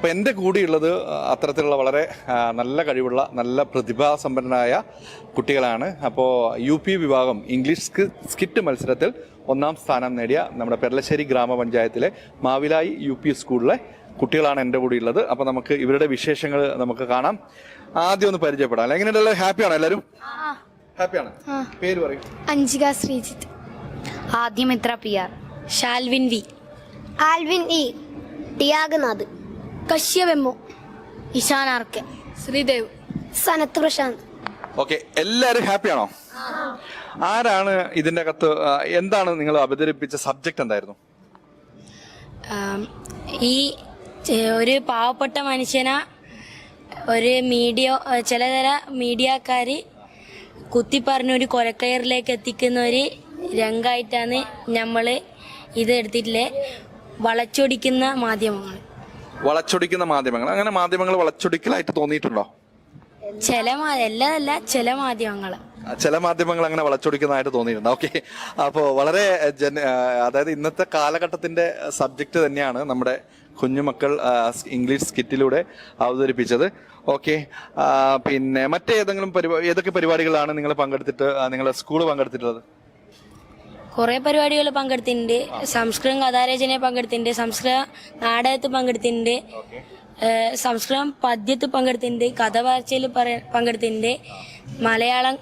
അപ്പോൾ എന്റെ കൂടെയുള്ളത് അത്തരത്തിലുള്ള വളരെ നല്ല കഴിവുള്ള നല്ല പ്രതിഭാസമ്പന്നരായ കുട്ടികളാണ്. അപ്പോൾ യു പി വിഭാഗം ഇംഗ്ലീഷ് സ്കി- സ്കിറ്റ് മത്സരത്തിൽ ഒന്നാം സ്ഥാനം നേടിയ നമ്മുടെ പെരളശ്ശേരി ഗ്രാമപഞ്ചായത്തിലെ മാവിലായി യു പി സ്കൂളിലെ കുട്ടികളാണ് എന്റെ കൂടെ ഉള്ളത് അപ്പോൾ നമുക്ക് ഇവരുടെ വിശേഷങ്ങൾ നമുക്ക് കാണാം. ആദ്യം ഒന്ന് പരിചയപ്പെടാം. അല്ലെ എങ്ങനെയുള്ള ഹാപ്പിയാണോ എല്ലാവരും? ഹാപ്പിയാണ്? പേര് പറയും. Anjika Sreejith. Adyamitra P R? Shalvin V. Alvin E Thyaganath. കശ്യപെമ്മു Ishan R K Sreedev Sanath Prashanth. Okay എല്ലാവരും ഹാപ്പിയാണോ? ആരാണ് ഇതിന്റെ അകത്ത് എന്താണ് നിങ്ങൾ അവതരിപ്പിച്ച സബ്ജക്ട് എന്തായിരുന്നു? ഈ ഒരു പാവപ്പെട്ട മനുഷ്യനെ ഒരു മീഡിയ ചില ചില മീഡിയക്കാർ കുത്തിപ്പറഞ്ഞ് ഒരു കൊലക്കയറിലേക്ക് എത്തിക്കുന്ന ഒരു രംഗമായിട്ടാണ് നമ്മൾ ഇത് എടുത്തിട്ടില്ലേ വളച്ചൊടിക്കുന്ന മാധ്യമങ്ങൾ വളച്ചൊടിക്കുന്ന മാധ്യമങ്ങൾ. അങ്ങനെ മാധ്യമങ്ങൾ വളച്ചൊടിക്കലായിട്ട് തോന്നിയിട്ടുണ്ടോ? ചില എല്ലാതല്ല ചില മാധ്യമങ്ങൾ ചില മാധ്യമങ്ങൾ അങ്ങനെ വളച്ചൊടിക്കുന്നതായിട്ട് തോന്നിയിട്ടുണ്ട്? ഓക്കെ അപ്പോൾ വളരെ ജന അതായത് ഇന്നത്തെ കാലഘട്ടത്തിന്റെ സബ്ജക്റ്റ് തന്നെയാണ് നമ്മുടെ കുഞ്ഞുമക്കൾ ഇംഗ്ലീഷ് സ്കിറ്റിലൂടെ അവതരിപ്പിച്ചത്. ഓക്കെ പിന്നെ മറ്റേതെങ്കിലും പരിപാടി ഏതൊക്കെ പരിപാടികളാണ് നിങ്ങൾ പങ്കെടുത്തിട്ട് നിങ്ങളുടെ സ്കൂൾ പങ്കെടുത്തിട്ടുള്ളത്? കുറെ പരിപാടികൾ പങ്കെടുത്തിട്ടുണ്ട്. സംസ്കൃതം കഥാരചന പങ്കെടുത്തിട്ടുണ്ട്. സംസ്കൃത നാടകത്തിൽ പങ്കെടുത്തിട്ടുണ്ട്. സംസ്കൃതം പദ്യത്തിൽ പങ്കെടുത്തിട്ടുണ്ട്. കഥ വാർച്ചയിൽ പങ്കെടുത്തിട്ടുണ്ട്. മലയാളം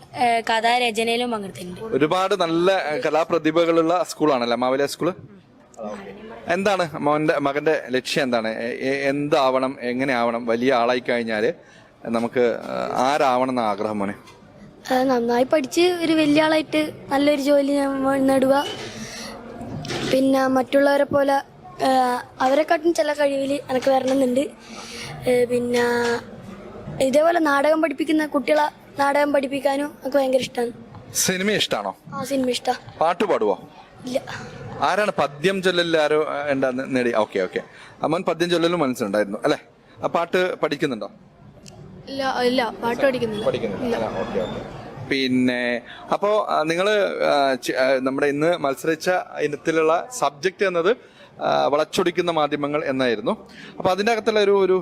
കഥാരചനയിലും പങ്കെടുത്തിട്ടുണ്ട്. ഒരുപാട് നല്ല കലാപ്രതിഭകളുള്ള സ്കൂളാണല്ലേ? മാവല സ്കൂൾ എന്താണ് മോന്റെ മകന്റെ ലക്ഷ്യം എന്താണ്? എന്താവണം? എങ്ങനെ ആവണം വലിയ ആളായി കഴിഞ്ഞാൽ നമുക്ക് ആരാവണം എന്ന ആഗ്രഹം മോനെ? നന്നായി പഠിച്ച് ഒരു വലിയ ആളായിട്ട് നല്ലൊരു ജോലി ഞാൻ നേടുക. പിന്നെ മറ്റുള്ളവരെ പോലെ അവരെക്കാട്ടും ചില കഴിവിൽ എനിക്ക് വരണമെന്നുണ്ട്. പിന്നെ ഇതേപോലെ നാടകം പഠിപ്പിക്കുന്ന കുട്ടികളെ നാടകം പഠിപ്പിക്കാനും എനിക്ക് ഭയങ്കര ഇഷ്ടമാണ് സിനിമ ഇഷ്ടമാണോ ആ സിനിമ ഇഷ്ടമാണ് പാട്ട് പാടുവോ? ഇല്ല. ആരാണ് പദ്യം ചൊല്ലലിൽ ആരോ നേടി? Okay okay. അമ്മൻ പദ്യം ചൊല്ലലും മനസ്സിലുണ്ടായിരുന്നു അല്ലേ? ആ പാട്ട് പഠിക്കുന്നുണ്ടോ? ഇല്ല ഇല്ല. പാട്ട് പഠിക്കുന്നു പഠിക്കുന്നു ഓക്കെ ഓക്കെ. പിന്നെ അപ്പോ നിങ്ങൾ നമ്മുടെ ഇന്ന് മത്സരിച്ച ഇനത്തിലുള്ള സബ്ജക്റ്റ് എന്നത് വളച്ചൊടിക്കുന്ന മാധ്യമങ്ങൾ എന്നായിരുന്നു. അപ്പോൾ അതിന്റെ അകത്തുള്ള ഒരു ഒരു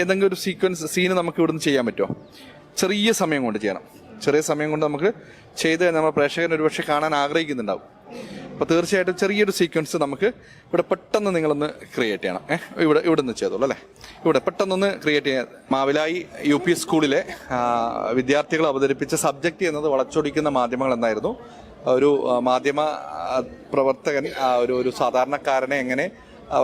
ഏതെങ്കിലും ഒരു സീക്വൻസ് സീന് നമുക്ക് ഇവിടുന്ന് ചെയ്യാൻ പറ്റുമോ? ചെറിയ സമയം കൊണ്ട് ചെയ്യണം. ചെറിയ സമയം കൊണ്ട് നമുക്ക് ചെയ്ത് നമ്മൾ പ്രേക്ഷകൻ ഒരുപക്ഷെ കാണാൻ ആഗ്രഹിക്കുന്നുണ്ടാവും. അപ്പോൾ തീർച്ചയായിട്ടും ചെറിയൊരു സീക്വൻസ് നമുക്ക് ഇവിടെ പെട്ടെന്ന് നിങ്ങളൊന്ന് ക്രിയേറ്റ് ചെയ്യണം. ഏഹ് ഇവിടെ ഇവിടെ നിന്ന് ചെയ്തോളൂ അല്ലേ? ഇവിടെ പെട്ടെന്നൊന്ന് ക്രിയേറ്റ് ചെയ്യാൻ മാവിലായി യു പി സ്കൂളിലെ വിദ്യാർത്ഥികൾ അവതരിപ്പിച്ച സബ്ജക്റ്റ് എന്നത് വളച്ചൊടിക്കുന്ന മാധ്യമങ്ങൾ എന്നായിരുന്നു ഒരു മാധ്യമ പ്രവർത്തകൻ ഒരു ഒരു സാധാരണക്കാരനെ എങ്ങനെ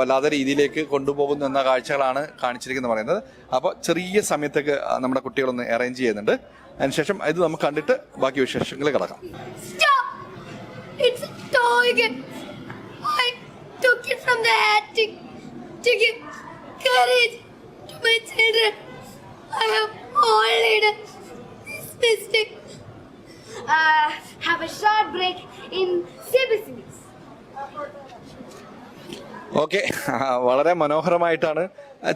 വല്ലാത്ത രീതിയിലേക്ക് കൊണ്ടുപോകുന്നു എന്ന കാഴ്ചകളാണ് കാണിച്ചിരിക്കുന്നത് പറയുന്നത്. അപ്പോൾ ചെറിയ സമയത്തേക്ക് നമ്മുടെ കുട്ടികളൊന്ന് അറേഞ്ച് ചെയ്യുന്നുണ്ട്. അതിനുശേഷം ഇത് നമുക്ക് കണ്ടിട്ട് ബാക്കി വിശേഷങ്ങൾ കിടക്കാം. Toy again. I took it from the attic to give courage to my children. I have only done this mistake. Uh, have a short break in CBCBs. Okay വളരെ മനോഹരമായിട്ടാണ്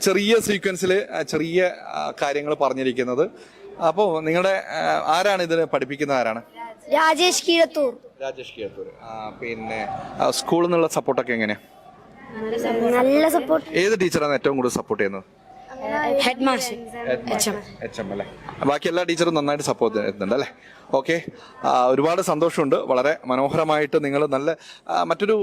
ചെറിയ സീക്വൻസിൽ ചെറിയ കാര്യങ്ങൾ പറഞ്ഞിരിക്കുന്നത് അപ്പോൾ നിങ്ങളുടെ ആരാണ് ഇതിന് പഠിപ്പിക്കുന്ന ആരാണ് രാജേഷ് കീഴത്തൂർ രാജേഷ് കേത്തൂർ പിന്നെ സ്കൂളിൽ നിന്നുള്ള സപ്പോർട്ടൊക്കെ എങ്ങനെയാ? നല്ല സപ്പോർട്ട് ഏത് ടീച്ചറാണ് ഏറ്റവും കൂടുതൽ സപ്പോർട്ട് ചെയ്യുന്നത്? ഹെഡ് മാസ്റ്റർ എച്ച് എം അല്ലേ? ബാക്കി എല്ലാ ടീച്ചറും നന്നായിട്ട് സപ്പോർട്ട് ചെയ്യുന്നുണ്ട് അല്ലേ? ഓക്കെ ഒരുപാട് സന്തോഷമുണ്ട്. വളരെ മനോഹരമായിട്ട് നിങ്ങൾ നല്ല മറ്റൊരു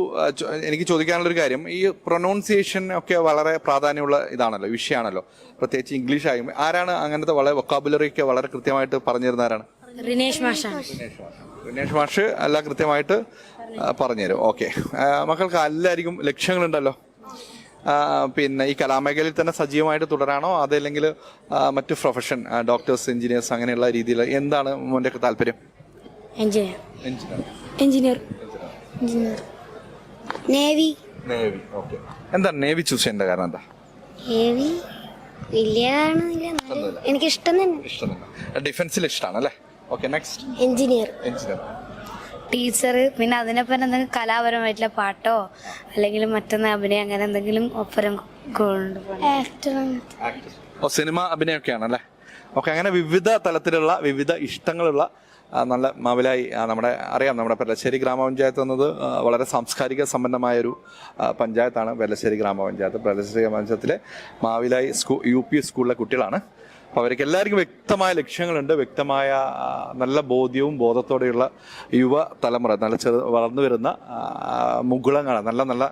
എനിക്ക് ചോദിക്കാനുള്ളൊരു കാര്യം. ഈ പ്രൊനൗൺസിയേഷൻ ഒക്കെ വളരെ പ്രാധാന്യമുള്ള ഇതാണല്ലോ വിഷയമാണല്ലോ. പ്രത്യേകിച്ച് ഇംഗ്ലീഷ് ആയും ആരാണ് അങ്ങനത്തെ വളരെ വൊക്കാബുലറി ഒക്കെ വളരെ കൃത്യമായിട്ട് പറഞ്ഞു തരുന്ന ആരാണ് റിനേഷ് മാഷാണ്. മാഷ് എല്ലാം കൃത്യമായിട്ട് പറഞ്ഞുതരും. ഓക്കെ. മക്കൾക്ക് എല്ലാവർക്കും ലക്ഷ്യങ്ങളുണ്ടല്ലോ. പിന്നെ ഈ കലാമേഖലയിൽ തന്നെ സജീവമായിട്ട് തുടരാണോ? അതല്ലെങ്കിൽ മറ്റു പ്രൊഫഷൻ ഡോക്ടേഴ്സ് എഞ്ചിനീയേഴ്സ് അങ്ങനെയുള്ള രീതിയിൽ എന്താണ് മോന്റെ ഒക്കെ താല്പര്യം? Engineer engineer engineer engineer navy navy okay എന്താണ് നേവി ചൂസ് ചെയ്യേണ്ട കാരണം എന്താ? നേവി വലിയ എനിക്ക് ഇഷ്ടം തന്നെ. ഡിഫൻസിൽ ഇഷ്ടമാണ് അല്ലേ okay next engineer engineer teacher പിന്നെ അതിനൊപ്പം എന്തെങ്കിലും കലാപരമായിട്ടുള്ള പാട്ടോ? അല്ലെങ്കിൽ മറ്റൊന്ന് അഭിനയം അങ്ങനെ എന്തെങ്കിലും ഒപ്പരം ഓ സിനിമ അഭിനയമൊക്കെയാണ് അല്ലേ? ഓക്കെ അങ്ങനെ വിവിധ തലത്തിലുള്ള വിവിധ ഇഷ്ടങ്ങളുള്ള നല്ല മാവിലായി നമ്മുടെ അറിയാം നമ്മുടെ വെല്ലശ്ശേരി ഗ്രാമപഞ്ചായത്ത് എന്നത് വളരെ സാംസ്കാരിക സമ്പന്നമായൊരു ഒരു പഞ്ചായത്താണ് വെല്ലശ്ശേരി ഗ്രാമപഞ്ചായത്ത്. വെല്ലശ്ശേരി ഗ്രാമപഞ്ചായത്തിലെ മാവിലായി സ്കൂ യു പി സ്കൂളിലെ കുട്ടികളാണ്. അപ്പോൾ അവർക്ക് എല്ലാവർക്കും വ്യക്തമായ ലക്ഷ്യങ്ങളുണ്ട് വ്യക്തമായ നല്ല ബോധ്യവും ബോധത്തോടെയുള്ള യുവ തലമുറ നല്ല ചെറു വളർന്നു വരുന്ന മുകുളങ്ങളാണ് നല്ല നല്ല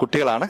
കുട്ടികളാണ്.